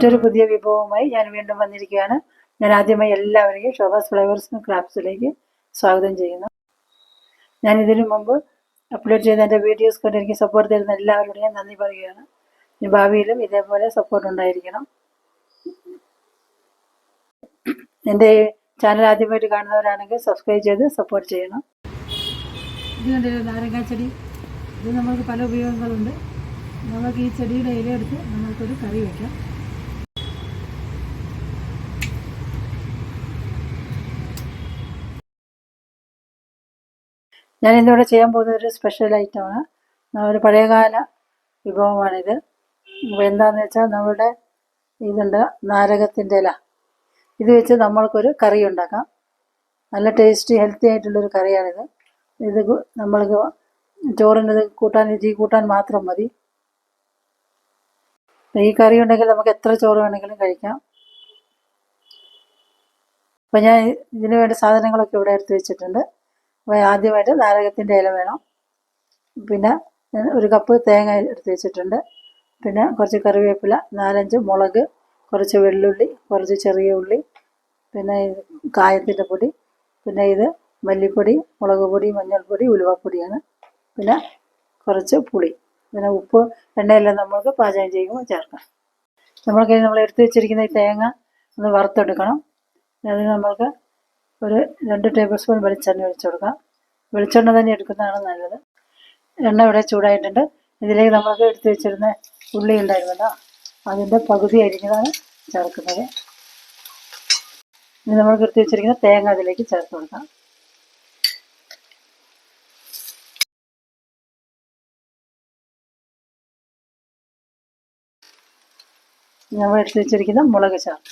മറ്റൊരു പുതിയ വിഭവവുമായി ഞാൻ വീണ്ടും വന്നിരിക്കുകയാണ്. ഞാൻ ആദ്യമായി എല്ലാവരെയും ഷോഭാസ് ഫ്ലവേഴ്സ് ക്രാഫ്റ്റ്സിലേക്ക് സ്വാഗതം ചെയ്യുന്നു. ഞാൻ ഇതിനു മുമ്പ് അപ്ലോഡ് ചെയ്ത എന്റെ വീഡിയോസ് കൊണ്ട് എനിക്ക് സപ്പോർട്ട് തരുന്ന എല്ലാവരോടും ഞാൻ നന്ദി പറയുകയാണ്. ഭാവിയിലും ഇതേപോലെ സപ്പോർട്ട് ഉണ്ടായിരിക്കണം. എന്റെ ചാനൽ ആദ്യമായിട്ട് കാണുന്നവരാണെങ്കിൽ സബ്സ്ക്രൈബ് ചെയ്ത് സപ്പോർട്ട് ചെയ്യണം. ഇത് നാരങ്ങാച്ചെടി ഇത് നമുക്ക് പല ഉപയോഗങ്ങളുണ്ട്. നമുക്ക് ഈ ചെടിയുടെ ഇല എടുത്ത് നമുക്കൊരു കറി വയ്ക്കാം ഞാൻ ഇന്നിവിടെ ചെയ്യാൻ പോകുന്ന ഒരു സ്പെഷ്യൽ ഐറ്റമാണ് ഒരു പഴയകാല വിഭവമാണിത്. അപ്പോൾ എന്താണെന്ന് വെച്ചാൽ നമ്മുടെ ഇതുണ്ട് നാരകത്തിന്റെ ഇല. ഇത് വെച്ച് നമ്മൾക്കൊരു കറി ഉണ്ടാക്കാം. നല്ല ടേസ്റ്റി ഹെൽത്തി ആയിട്ടുള്ളൊരു കറിയാണിത്. ഇത് നമ്മൾക്ക് ചോറിന് ഇത് കൂട്ടാൻ ഈ കൂട്ടാൻ മാത്രം മതി. ഈ കറി ഉണ്ടെങ്കിൽ നമുക്ക് എത്ര ചോറ് വേണമെങ്കിലും കഴിക്കാം. അപ്പം ഞാൻ ഇതിനു വേണ്ട സാധനങ്ങളൊക്കെ ഇവിടെ എടുത്ത് വെച്ചിട്ടുണ്ട്. അപ്പോൾ ആദ്യമായിട്ട് നാരകത്തിന്റെ ഇല വേണം. പിന്നെ ഒരു കപ്പ് തേങ്ങ എടുത്ത് വെച്ചിട്ടുണ്ട്. പിന്നെ കുറച്ച് കറിവേപ്പില നാലഞ്ച് മുളക് കുറച്ച് വെള്ളുള്ളി കുറച്ച് ചെറിയ ഉള്ളി പിന്നെ കായത്തിന്റെ പൊടി പിന്നെ ഇത് മല്ലിപ്പൊടി മുളക് പൊടി മഞ്ഞൾപ്പൊടി ഉലുവപ്പൊടിയാണ്. പിന്നെ കുറച്ച് പുളി. പിന്നെ ഉപ്പ് എണ്ണയെല്ലാം നമ്മൾക്ക് പാചകം ചെയ്യുമ്പോൾ ചേർക്കാം. നമ്മൾക്ക് നമ്മൾ എടുത്ത് വെച്ചിരിക്കുന്ന ഈ തേങ്ങ ഒന്ന് വറുത്തെടുക്കണം. അതിന് നമ്മൾക്ക് ഒരു രണ്ട് ടേബിൾ സ്പൂൺ വെളിച്ചെണ്ണ ഒഴിച്ചു കൊടുക്കാം. വെളിച്ചെണ്ണ തന്നെ എടുക്കുന്നതാണ് നല്ലത്. എണ്ണ ഇവിടെ ചൂടായിട്ടുണ്ട്. ഇതിലേക്ക് നമുക്ക് എടുത്തു വെച്ചിരുന്ന ഉള്ളി ഉണ്ടായിരുന്നല്ലോ അതിന്റെ പകുതി അരിഞ്ഞതാണ് ചേർക്കുന്നത്. ഇനി നമ്മൾക്ക് എടുത്ത് വെച്ചിരിക്കുന്ന തേങ്ങ അതിലേക്ക് ചേർത്ത് കൊടുക്കാം. നമ്മൾ എടുത്തു വെച്ചിരിക്കുന്ന മുളക് ചേർത്ത്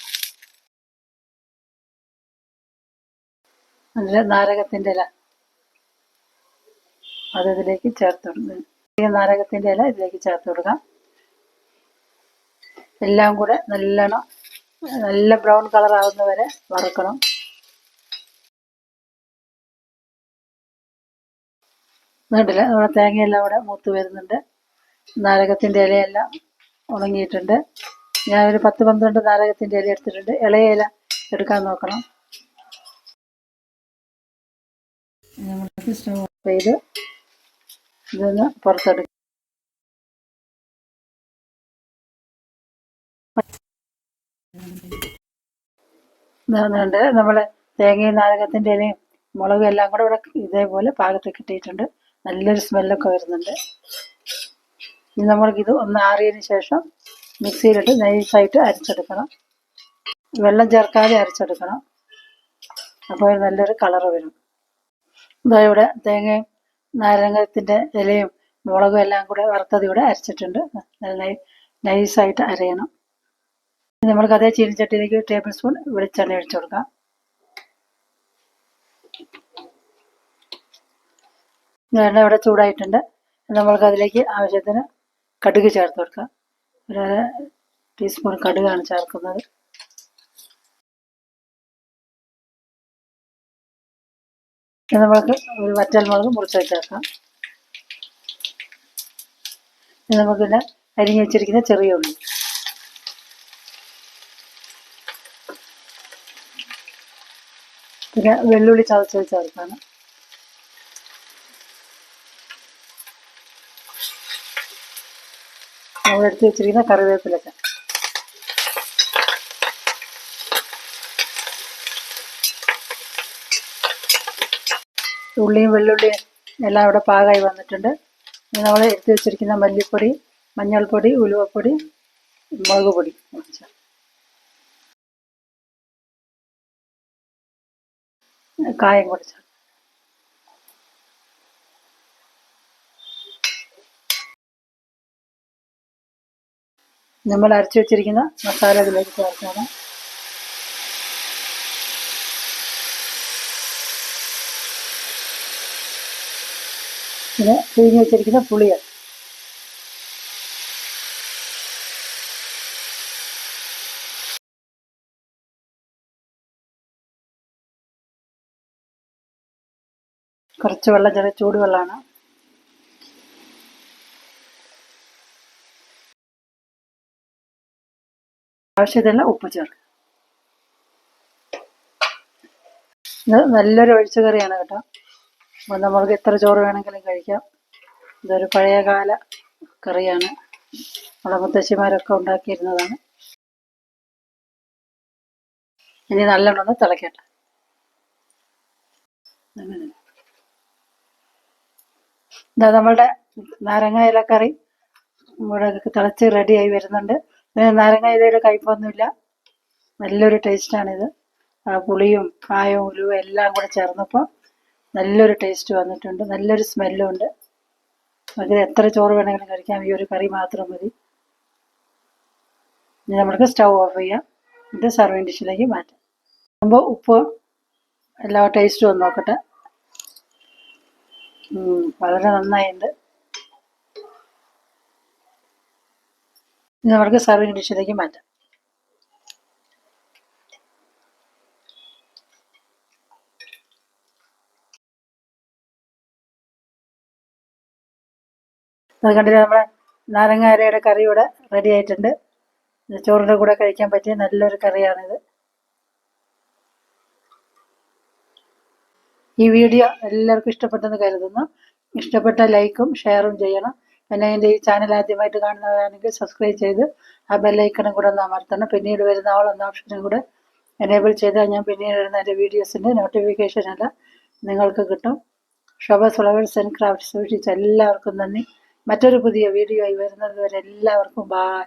അതിൽ നാരകത്തിന്റെ ഇല. അത് ഇതിലേക്ക് ചേർത്ത് കൊടുക്കുക നാരകത്തിന്റെ ഇല ഇതിലേക്ക് ചേർത്ത് കൊടുക്കാം. എല്ലാം കൂടെ നല്ലോണം നല്ല ബ്രൗൺ കളർ ആവുന്ന വരെ വറുക്കണം. വേണ്ടില്ല നമ്മുടെ തേങ്ങയെല്ലാം കൂടെ മൂത്ത് വരുന്നുണ്ട്. നാരകത്തിന്റെ ഇലയെല്ലാം ഉണങ്ങിയിട്ടുണ്ട്. ഞാനൊരു പത്ത് പന്ത്രണ്ട് നാരകത്തിന്റെ ഇല എടുത്തിട്ടുണ്ട്. ഇളയില എടുക്കാൻ നോക്കണം. നമ്മൾക്ക് സ്റ്റവ് ചെയ്ത് ഇതൊന്ന് പുറത്തെടുക്കും ഇതാകുന്നുണ്ട് നമ്മൾ തേങ്ങയും നാരകത്തിന്റെ ഇലയും മുളകും എല്ലാം കൂടെ ഇവിടെ ഇതേപോലെ പാകത്തിൽ കിട്ടിയിട്ടുണ്ട് നല്ലൊരു സ്മെല്ലൊക്കെ വരുന്നുണ്ട്. ഇനി നമ്മൾക്കിത് ഒന്ന് ആറിയതിന് ശേഷം മിക്സിയിലിട്ട് നൈസായിട്ട് അരച്ചെടുക്കണം. വെള്ളം ചേർക്കാതെ അരച്ചെടുക്കണം. അപ്പോൾ നല്ലൊരു കളറ് വരും. ഇതാ ഇവിടെ തേങ്ങയും നാരങ്ങത്തിന്റെ ഇലയും മുളകും എല്ലാം കൂടെ വറുത്തത് ഇവിടെ അരച്ചിട്ടുണ്ട്. നല്ല നൈസായിട്ട് അരയണം. നമ്മൾക്ക് അതേ ചീനിച്ചട്ടിയിലേക്ക് ടേബിൾ സ്പൂൺ വെളിച്ചെണ്ണ ഒഴിച്ചു കൊടുക്കാം. എണ്ണ ഇവിടെ ചൂടായിട്ടുണ്ട്. നമ്മൾക്ക് അതിലേക്ക് ആവശ്യത്തിന് കടുക് ചേർത്ത് കൊടുക്കാം. ഒരു ടീസ്പൂൺ കടുകാണ് ചേർക്കുന്നത്. നമുക്ക് ഒരു വറ്റൽ മുളക് മുറിച്ച് വെച്ചേക്കാം. നമുക്കിവിടെ അരിഞ്ഞു വെച്ചിരിക്കുന്ന ചെറിയ ഉള്ളി. പിന്നെ വെള്ളുള്ളി ചതച്ച് ചേർക്കാണ് നമ്മളെടുത്ത് വെച്ചിരിക്കുന്ന കറിവേപ്പിലൊക്കെ. ഉള്ളിയും വെള്ളുള്ളിയും എല്ലാം ഇവിടെ പാകമായി വന്നിട്ടുണ്ട്. നമ്മൾ എടുത്തു വെച്ചിരിക്കുന്ന മല്ലിപ്പൊടി മഞ്ഞൾപ്പൊടി ഉലുവപ്പൊടി മുളക് പൊടി കായം കൂടി നമ്മൾ അരച്ചു വെച്ചിരിക്കുന്ന മസാല ഇതിലേക്ക് ചേർക്കണം പിന്നെ പിഴിഞ്ഞ് വെച്ചിരിക്കുന്ന പുളിയാണ് കുറച്ച് വെള്ളം ചെറിയ ചൂടുവെള്ളമാണ്. ആവശ്യത്തിന് ഉപ്പ് ചേർക്കുക. ഇത് നല്ലൊരു ഒഴിച്ചു കറിയാണ് കേട്ടോ. നമ്മൾക്ക് എത്ര ചോറ് വേണമെങ്കിലും കഴിക്കാം. ഇതൊരു പഴയകാല കറിയാണ്. നമ്മുടെ മുത്തശ്ശിമാരൊക്കെ ഉണ്ടാക്കിയിരുന്നതാണ്. ഇനി നല്ലോണം ഒന്ന് തിളക്കട്ടെ. അങ്ങനെ ഇതാ നമ്മളുടെ നാരങ്ങ ഇലക്കറി ഇവിടെ തിളച്ച് റെഡിയായി വരുന്നുണ്ട്. നാരങ്ങ ഇലയുടെ കയ്പൊന്നുമില്ല. നല്ലൊരു ടേസ്റ്റാണിത് പുളിയും കായവും ഉലുവും എല്ലാം കൂടെ ചേർന്നപ്പോൾ നല്ലൊരു ടേസ്റ്റ് വന്നിട്ടുണ്ട് നല്ലൊരു സ്മെല്ലും ഉണ്ട്. അതിൽ എത്ര ചോറ് വേണമെങ്കിലും കഴിക്കാം ഈ ഒരു കറി മാത്രം മതി. ഇനി നമ്മൾക്ക് സ്റ്റൗ ഓഫ് ചെയ്യാം. ഇത് സർവിങ് ഡിഷിലേക്ക് മാറ്റാം. അപ്പോൾ ഉപ്പ് എല്ലാ ടേസ്റ്റും ഒന്ന് നോക്കട്ടെ. വളരെ നന്നായിട്ടുണ്ട് ഇനി നമുക്ക് സർവിങ് ഡിഷിലേക്ക് മാറ്റാം. അത് കണ്ടില്ല നമ്മളെ നാരങ്ങാരയുടെ കറി ഇവിടെ റെഡി ആയിട്ടുണ്ട്. ചോറിന്റെ കൂടെ കഴിക്കാൻ പറ്റിയ നല്ലൊരു കറിയാണിത്. ഈ വീഡിയോ എല്ലാവർക്കും ഇഷ്ടപ്പെട്ടെന്ന് കരുതുന്നു. ഇഷ്ടപ്പെട്ട ലൈക്കും ഷെയറും ചെയ്യണം. പിന്നെ എന്റെ ഈ ചാനൽ ആദ്യമായിട്ട് കാണുന്നവരാണെങ്കിൽ സബ്സ്ക്രൈബ് ചെയ്ത് ആ ബെല്ലൈക്കണും കൂടെ ഒന്ന് അമർത്തണം. പിന്നീട് വരുന്ന ആൾ എന്ന ഓപ്ഷനും കൂടെ എനേബിൾ ചെയ്താൽ ഞാൻ പിന്നീട് വരുന്ന എന്റെ വീഡിയോസിന്റെ നോട്ടിഫിക്കേഷൻ എല്ലാം നിങ്ങൾക്ക് കിട്ടും. ഷോഭ ഫ്ലവേഴ്സ് ആൻഡ് ക്രാഫ്റ്റ്സ് വീക്ഷിച്ച എല്ലാവർക്കും നന്ദി. മറ്റൊരു പുതിയ വീഡിയോ ആയി വരുന്നത് വരെ എല്ലാവർക്കും ബായ്